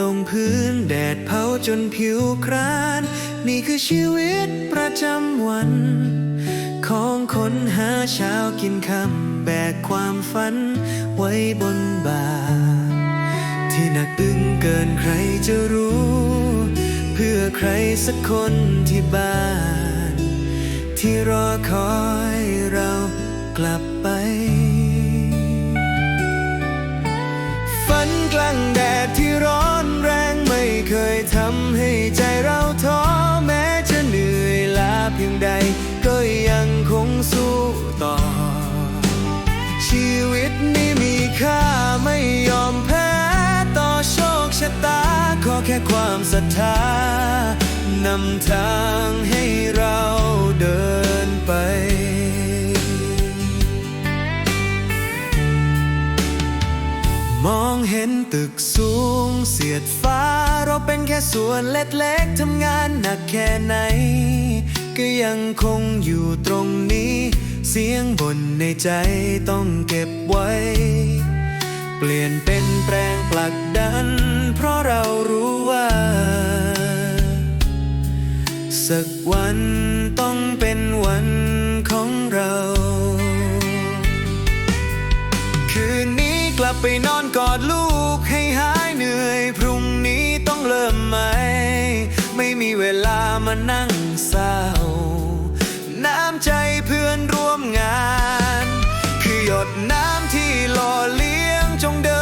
ลงพื้นแดดเผาจนผิวคร้าน นี่คือชีวิตประจำวัน ของคนหาเช้ากินค่ำแบกความฝันไว้บนบ่า ที่หนักอึ้งเกินใครจะรู้ เพื่อใครสักคนที่บ้าน ที่รอคอยเรากลับ ศรัทธานำทางให้เราเดินไป มองเห็นตึกสูงเสียดฟ้า เราเป็นแค่ส่วนเล็กๆทำงานหนักแค่ไหน ก็ยังคงอยู่ตรงนี้ เสียงบนในใจต้องเก็บไว้ เปลี่ยนเป็นแปลงผลักดัน สักวันต้องเป็นวันของเรา คืนนี้กลับไปนอนกอดลูกให้หายเหนื่อย พรุ่งนี้ต้องเริ่มใหม่ ไม่มีเวลามานั่งเศร้า น้ำใจเพื่อนร่วมงาน คือหยดน้ำที่หล่อเลี้ยงจงเดิน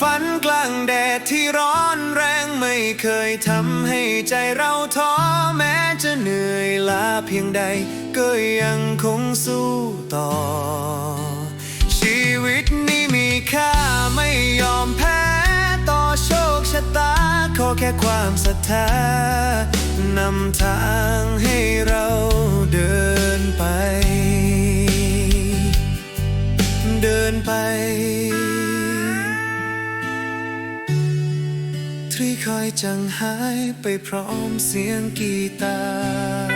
ฝันกลางแดดที่ร้อนแรงไม่เคยทำให้ใจเราท้อแม้จะเหนื่อยล้าเพียงใด ก็ยังคงสู้ต่อ ชีวิตนี้มีค่าไม่ยอมแพ้ต่อโชคชะตา ขอแค่ความศรัทธานำทางให้เราเดิน ช่วยคอยจังหายไปพร้อมเสียงกีตาร์